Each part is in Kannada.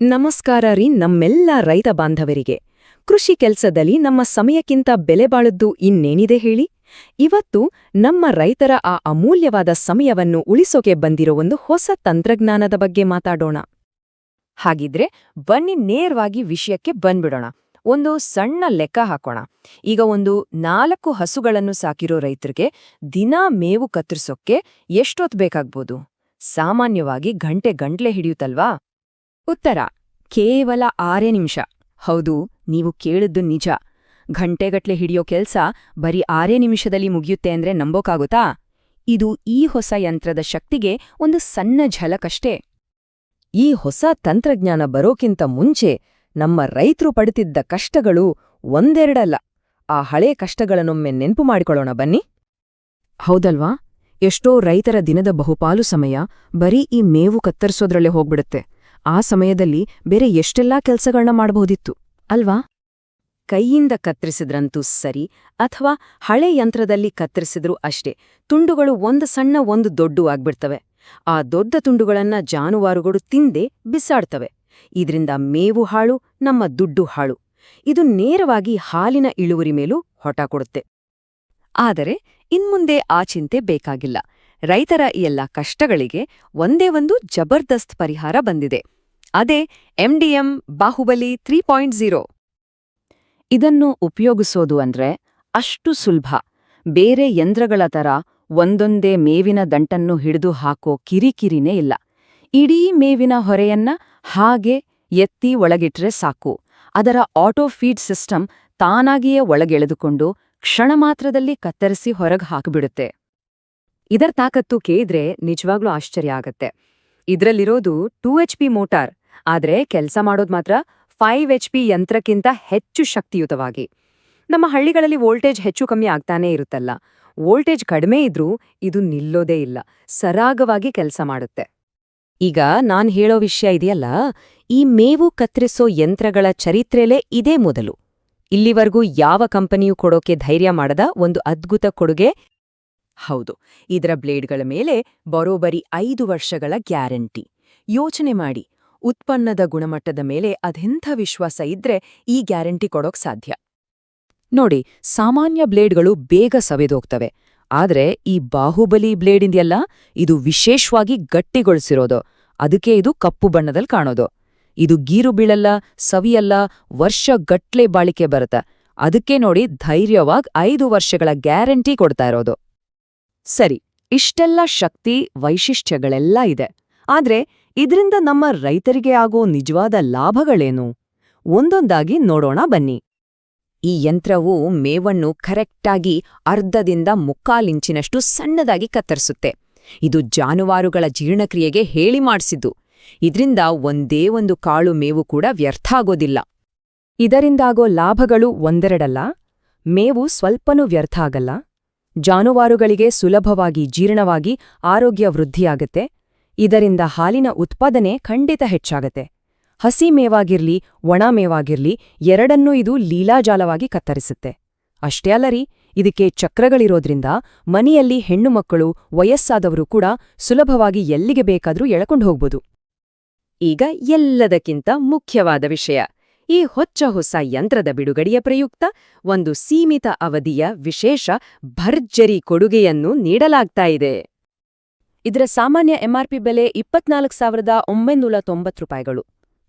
ನಮಸ್ಕಾರ ರೀ ನಮ್ಮೆಲ್ಲ ರೈತ ಬಾಂಧವರಿಗೆ. ಕೃಷಿ ಕೆಲಸದಲ್ಲಿ ನಮ್ಮ ಸಮಯಕ್ಕಿಂತ ಬೆಲೆ ಬಾಳದ್ದು ಇನ್ನೇನಿದೆ ಹೇಳಿ? ಇವತ್ತು ನಮ್ಮ ರೈತರ ಆ ಅಮೂಲ್ಯವಾದ ಸಮಯವನ್ನು ಉಳಿಸೋಕೆ ಬಂದಿರೋ ಒಂದು ಹೊಸ ತಂತ್ರಜ್ಞಾನದ ಬಗ್ಗೆ ಮಾತಾಡೋಣ. ಹಾಗಿದ್ರೆ ಬನ್ನಿ ನೇರವಾಗಿ ವಿಷಯಕ್ಕೆ ಬಂದ್ಬಿಡೋಣ. ಒಂದು ಸಣ್ಣ ಲೆಕ್ಕ ಹಾಕೋಣ. ಈಗ ಒಂದು ನಾಲ್ಕು ಹಸುಗಳನ್ನು ಸಾಕಿರೋ ರೈತರಿಗೆ ದಿನಾ ಮೇವು ಕತ್ತರಿಸೋಕ್ಕೆ ಎಷ್ಟೊತ್ತು ಬೇಕಾಗ್ಬೋದು? ಸಾಮಾನ್ಯವಾಗಿ ಗಂಟೆ ಗಂಟ್ಲೆ ಹಿಡಿಯುತ್ತಲ್ವಾ? ಉತ್ತರ ಕೇವಲ ಆರೇ ನಿಮಿಷ. ಹೌದು ನೀವು ಕೇಳಿದ್ದು ನಿಜ. ಘಂಟೆಗಟ್ಲೆ ಹಿಡಿಯೋ ಕೆಲ್ಸ ಬರೀ ಆರೇ ನಿಮಿಷದಲ್ಲಿ ಮುಗಿಯುತ್ತೆ ಅಂದ್ರೆ ನಂಬೋಕಾಗುತ್ತಾ? ಇದು ಈ ಹೊಸ ಯಂತ್ರದ ಶಕ್ತಿಗೆ ಒಂದು ಸಣ್ಣ ಝಲಕಷ್ಟೇ. ಈ ಹೊಸ ತಂತ್ರಜ್ಞಾನ ಬರೋಕ್ಕಿಂತ ಮುಂಚೆ ನಮ್ಮ ರೈತರು ಪಡುತ್ತಿದ್ದ ಕಷ್ಟಗಳು ಒಂದೆರಡಲ್ಲ. ಆ ಹಳೆ ಕಷ್ಟಗಳನ್ನೊಮ್ಮೆ ನೆನ್ಪು ಮಾಡಿಕೊಳ್ಳೋಣ ಬನ್ನಿ. ಹೌದಲ್ವಾ? ಎಷ್ಟೋ ರೈತರ ದಿನದ ಬಹುಪಾಲು ಸಮಯ ಬರೀ ಈ ಮೇವು ಕತ್ತರಿಸೋದ್ರಲ್ಲೇ ಹೋಗ್ಬಿಡುತ್ತೆ. ಆ ಸಮಯದಲ್ಲಿ ಬೇರೆ ಎಷ್ಟೆಲ್ಲಾ ಕೆಲಸಗಳನ್ನ ಮಾಡಬಹುದಿತ್ತು ಅಲ್ವಾ? ಕೈಯಿಂದ ಕತ್ತರಿಸಿದ್ರಂತೂ ಸರಿ, ಅಥವಾ ಹಳೆ ಯಂತ್ರದಲ್ಲಿ ಕತ್ತರಿಸಿದ್ರೂ ಅಷ್ಟೇ, ತುಂಡುಗಳು ಒಂದು ಸಣ್ಣ ಒಂದು ದೊಡ್ಡು ಆಗ್ಬಿಡ್ತವೆ. ಆ ದೊಡ್ಡ ತುಂಡುಗಳನ್ನ ಜಾನುವಾರುಗಳು ತಿಂದೆ ಬಿಸಾಡ್ತವೆ. ಇದರಿಂದ ಮೇವು ಹಾಳು, ನಮ್ಮ ದುಡ್ಡು ಹಾಳು. ಇದು ನೇರವಾಗಿ ಹಾಲಿನ ಇಳುವರಿ ಮೇಲೂ ಹೊಟ ಕೊಡುತ್ತೆ. ಆದರೆ ಇನ್ಮುಂದೆ ಆ ಚಿಂತೆ ಬೇಕಾಗಿಲ್ಲ. ರೈತರ ಈ ಎಲ್ಲ ಕಷ್ಟಗಳಿಗೆ ಒಂದೇ ಒಂದು ಜಬರ್ದಸ್ತ್ ಪರಿಹಾರ ಬಂದಿದೆ. ಅದೇ MDM Bahubali three point zero. ಇದನ್ನು ಉಪಯೋಗಿಸೋದು ಅಂದ್ರೆ ಅಷ್ಟು ಸುಲಭ. ಬೇರೆ ಯಂತ್ರಗಳ ತರ ಒಂದೊಂದೇ ಮೇವಿನ ದಂಟನ್ನು ಹಿಡಿದು ಹಾಕೋ ಕಿರಿಕಿರಿನೇ ಇಲ್ಲ. ಇಡೀ ಮೇವಿನ ಹೊರೆಯನ್ನ ಹಾಗೆ ಎತ್ತಿ ಒಳಗಿಟ್ರೆ ಸಾಕು. ಅದರ ಆಟೋ ಫೀಡ್ ಸಿಸ್ಟಮ್ ತಾನಾಗಿಯೇ ಒಳಗೆಳೆದುಕೊಂಡು ಕ್ಷಣ ಮಾತ್ರದಲ್ಲಿ ಕತ್ತರಿಸಿ ಹೊರಗೆ ಹಾಕಿಬಿಡುತ್ತೆ. ಇದರ ತಾಕತ್ತು ಕೇಳಿದ್ರೆ ನಿಜವಾಗ್ಲೂ ಆಶ್ಚರ್ಯ ಆಗತ್ತೆ. ಇದರಲ್ಲಿರೋದು ಟೂ ಎಚ್ ಪಿ ಮೋಟಾರ್, ಆದ್ರೆ ಕೆಲಸ ಮಾಡೋದು ಮಾತ್ರ ಫೈವ್ ಎಚ್ ಪಿ ಯಂತ್ರಕ್ಕಿಂತ ಹೆಚ್ಚು ಶಕ್ತಿಯುತವಾಗಿ. ನಮ್ಮ ಹಳ್ಳಿಗಳಲ್ಲಿ ವೋಲ್ಟೇಜ್ ಹೆಚ್ಚು ಕಮ್ಮಿ ಆಗ್ತಾನೇ ಇರುತ್ತಲ್ಲ. ವೋಲ್ಟೇಜ್ ಕಡಿಮೆ ಇದ್ರೂ ಇದು ನಿಲ್ಲೋದೇ ಇಲ್ಲ. ಸರಾಗವಾಗಿ ಕೆಲಸ ಮಾಡುತ್ತೆ. ಈಗ ನಾನ್ ಹೇಳೋ ವಿಷಯ ಇದೆಯಲ್ಲ, ಈ ಮೇವು ಕತ್ತರಿಸೋ ಯಂತ್ರಗಳ ಚರಿತ್ರೆಲೇ ಇದೇ ಮೊದಲು. ಇಲ್ಲಿವರೆಗೂ ಯಾವ ಕಂಪನಿಯೂ ಕೊಡೋಕೆ ಧೈರ್ಯ ಮಾಡದ ಒಂದು ಅದ್ಭುತ ಕೊಡುಗೆ ಹೌದು, ಇದರ ಬ್ಲೇಡ್ಗಳ ಮೇಲೆ ಬರೋಬರಿ ಐದು ವರ್ಷಗಳ ಗ್ಯಾರಂಟಿ. ಯೋಚನೆ ಮಾಡಿ, ಉತ್ಪನ್ನದ ಗುಣಮಟ್ಟದ ಮೇಲೆ ಅದೆಂಥ ವಿಶ್ವಾಸ ಇದ್ರೆ ಈ ಗ್ಯಾರಂಟಿ ಕೊಡೋಕ್ ಸಾಧ್ಯ. ನೋಡಿ, ಸಾಮಾನ್ಯ ಬ್ಲೇಡ್ಗಳು ಬೇಗ ಸವೆದೋಗ್ತವೆ, ಆದ್ರೆ ಈ ಬಾಹುಬಲಿ ಬ್ಲೇಡ್ ಇದೆಯಲ್ಲ ಇದು ವಿಶೇಷವಾಗಿ ಗಟ್ಟಿಗೊಳಿಸಿರೋದು, ಅದಕ್ಕೆ ಇದು ಕಪ್ಪು ಬಣ್ಣದಲ್ಲಿ ಕಾಣೋದು. ಇದು ಗೀರು ಬೀಳಲ್ಲ, ಸವಿಯಲ್ಲ, ವರ್ಷ ಗಟ್ಲೆ ಬಾಳಿಕೆ ಬರುತ್ತೆ, ಅದಕ್ಕೆ ನೋಡಿ ಧೈರ್ಯವಾಗಿ ಐದು ವರ್ಷಗಳ ಗ್ಯಾರಂಟಿ ಕೊಡ್ತಾ ಇರೋದು. ಸರಿ, ಇಷ್ಟೆಲ್ಲ ಶಕ್ತಿ, ವೈಶಿಷ್ಟ್ಯಗಳೆಲ್ಲ ಇದೆ. ಆದ್ರೆ, ಇದರಿಂದ ನಮ್ಮ ರೈತರಿಗೆ ಆಗೋ ನಿಜವಾದ ಲಾಭಗಳೇನು? ಒಂದೊಂದಾಗಿ ನೋಡೋಣ ಬನ್ನಿ. ಈ ಯಂತ್ರವು ಮೇವನ್ನು ಕರೆಕ್ಟಾಗಿ ಅರ್ಧದಿಂದ ಮುಕ್ಕಾಲಿಂಚಿನಷ್ಟು ಸಣ್ಣದಾಗಿ ಕತ್ತರಿಸುತ್ತೆ. ಇದು ಜಾನುವಾರುಗಳ ಜೀರ್ಣಕ್ರಿಯೆಗೆ ಹೇಳಿ ಮಾಡಿಸಿದ್ದು. ಇದ್ರಿಂದ ಒಂದೇ ಒಂದು ಕಾಳು ಮೇವು ಕೂಡ ವ್ಯರ್ಥ ಆಗೋದಿಲ್ಲ. ಇದರಿಂದಾಗೋ ಲಾಭಗಳು ಒಂದೆರಡಲ್ಲ? ಮೇವು ಸ್ವಲ್ಪನೂ ವ್ಯರ್ಥ ಆಗಲ್ಲ? ಜಾನುವಾರುಗಳಿಗೆ ಸುಲಭವಾಗಿ ಜೀರ್ಣವಾಗಿ ಆರೋಗ್ಯ ವೃದ್ಧಿಯಾಗತ್ತೆ. ಇದರಿಂದ ಹಾಲಿನ ಉತ್ಪಾದನೆ ಖಂಡಿತ ಹೆಚ್ಚಾಗತ್ತೆ. ಹಸಿ ಮೇವಾಗಿರ್ಲಿ, ಒಣ ಮೇವಾಗಿರ್ಲಿ, ಎರಡನ್ನೂ ಇದು ಲೀಲಾಜಾಲವಾಗಿ ಕತ್ತರಿಸುತ್ತೆ. ಅಷ್ಟೇ ಅಲ್ಲರಿ, ಇದಕ್ಕೆ ಚಕ್ರಗಳಿರೋದ್ರಿಂದ ಮನೆಯಲ್ಲಿ ಹೆಣ್ಣು ಮಕ್ಕಳು, ವಯಸ್ಸಾದವರು ಕೂಡ ಸುಲಭವಾಗಿ ಎಲ್ಲಿಗೆ ಬೇಕಾದರೂ ಎಳಕೊಂಡು ಹೋಗ್ಬೋದು. ಈಗ ಎಲ್ಲದಕ್ಕಿಂತ ಮುಖ್ಯವಾದ ವಿಷಯ. ಈ ಹೊಚ್ಚ ಹೊಸ ಯಂತ್ರದ ಬಿಡುಗಡೆಯ ಪ್ರಯುಕ್ತ ಒಂದು ಸೀಮಿತ ಅವಧಿಯ ವಿಶೇಷ ಭರ್ಜರಿ ಕೊಡುಗೆಯನ್ನು ನೀಡಲಾಗ್ತಾ ಇದೆ. ಇದರ ಸಾಮಾನ್ಯ ಎಂಆರ್ಪಿ ಬೆಲೆ ಇಪ್ಪತ್ನಾಲ್ಕು ಸಾವಿರದ ಒಂಬೈನೂರ ತೊಂಬತ್ತು ರೂಪಾಯಿಗಳು.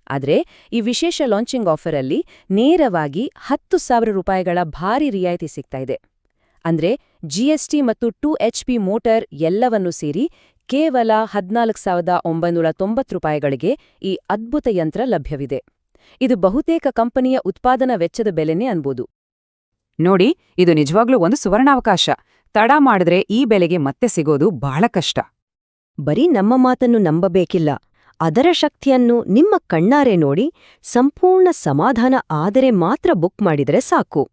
ಆದರೆ ಈ ವಿಶೇಷ ಲಾಂಚಿಂಗ್ ಆಫರಲ್ಲಿ ನೇರವಾಗಿ ಹತ್ತು ಸಾವಿರ ರೂಪಾಯಿಗಳ ಭಾರಿ ರಿಯಾಯಿತಿ ಸಿಗ್ತಾ ಇದೆ. ಅಂದ್ರೆ ಜಿಎಸ್ಟಿ ಮತ್ತು ಟೂ ಎಚ್ ಪಿ ಮೋಟರ್ ಎಲ್ಲವನ್ನೂ ಸೇರಿ ಕೇವಲ ಹದ್ನಾಲ್ಕು ಸಾವಿರದ ಒಂಬೈನೂರ ತೊಂಬತ್ತು ರೂಪಾಯಿಗಳಿಗೆ ಈ ಅದ್ಭುತ ಯಂತ್ರ ಲಭ್ಯವಿದೆ. ಇದು ಬಹುತೇಕ ಕಂಪನಿಯ ಉತ್ಪಾದನಾ ವೆಚ್ಚದ ಬೆಲೆನೇ ಅನ್ಬೋದು. ನೋಡಿ, ಇದು ನಿಜವಾಗ್ಲೂ ಒಂದು ಸುವರ್ಣಾವಕಾಶ. ತಡ ಮಾಡಿದ್ರೆ ಈ ಬೆಲೆಗೆ ಮತ್ತೆ ಸಿಗೋದು ಬಹಳ ಕಷ್ಟ. ಬರೀ ನಮ್ಮ ಮಾತನ್ನು ನಂಬಬೇಕಿಲ್ಲ. ಅದರ ಶಕ್ತಿಯನ್ನು ನಿಮ್ಮ ಕಣ್ಣಾರೆ ನೋಡಿ ಸಂಪೂರ್ಣ ಸಮಾಧಾನ ಆದರೆ ಮಾತ್ರ ಬುಕ್ ಮಾಡಿದರೆ ಸಾಕು.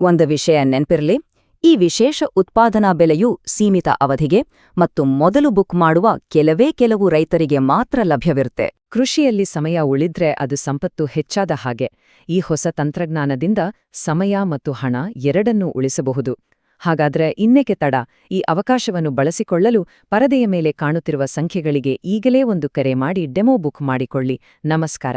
ಒಂದು ವಿಷಯ ನೆನ್ಪಿರ್ಲಿ, ಈ ವಿಶೇಷ ಉತ್ಪಾದನಾ ಬೆಲೆಯು ಸೀಮಿತ ಅವಧಿಗೆ ಮತ್ತು ಮೊದಲು ಬುಕ್ ಮಾಡುವ ಕೆಲವೇ ಕೆಲವು ರೈತರಿಗೆ ಮಾತ್ರ ಲಭ್ಯವಿರುತ್ತೆ. ಕೃಷಿಯಲ್ಲಿ ಸಮಯ ಉಳಿದ್ರೆ ಅದು ಸಂಪತ್ತು ಹೆಚ್ಚಾದ ಹಾಗೆ. ಈ ಹೊಸ ತಂತ್ರಜ್ಞಾನದಿಂದ ಸಮಯ ಮತ್ತು ಹಣ ಎರಡನ್ನೂ ಉಳಿಸಬಹುದು. ಹಾಗಾದ್ರೆ ಇನ್ನೇಕೆ ತಡ? ಈ ಅವಕಾಶವನ್ನು ಬಳಸಿಕೊಳ್ಳಲು ಪರದೆಯ ಮೇಲೆ ಕಾಣುತ್ತಿರುವ ಸಂಖ್ಯೆಗಳಿಗೆ ಈಗಲೇ ಒಂದು ಕರೆ ಮಾಡಿ ಡೆಮೋ ಬುಕ್ ಮಾಡಿಕೊಳ್ಳಿ. ನಮಸ್ಕಾರ.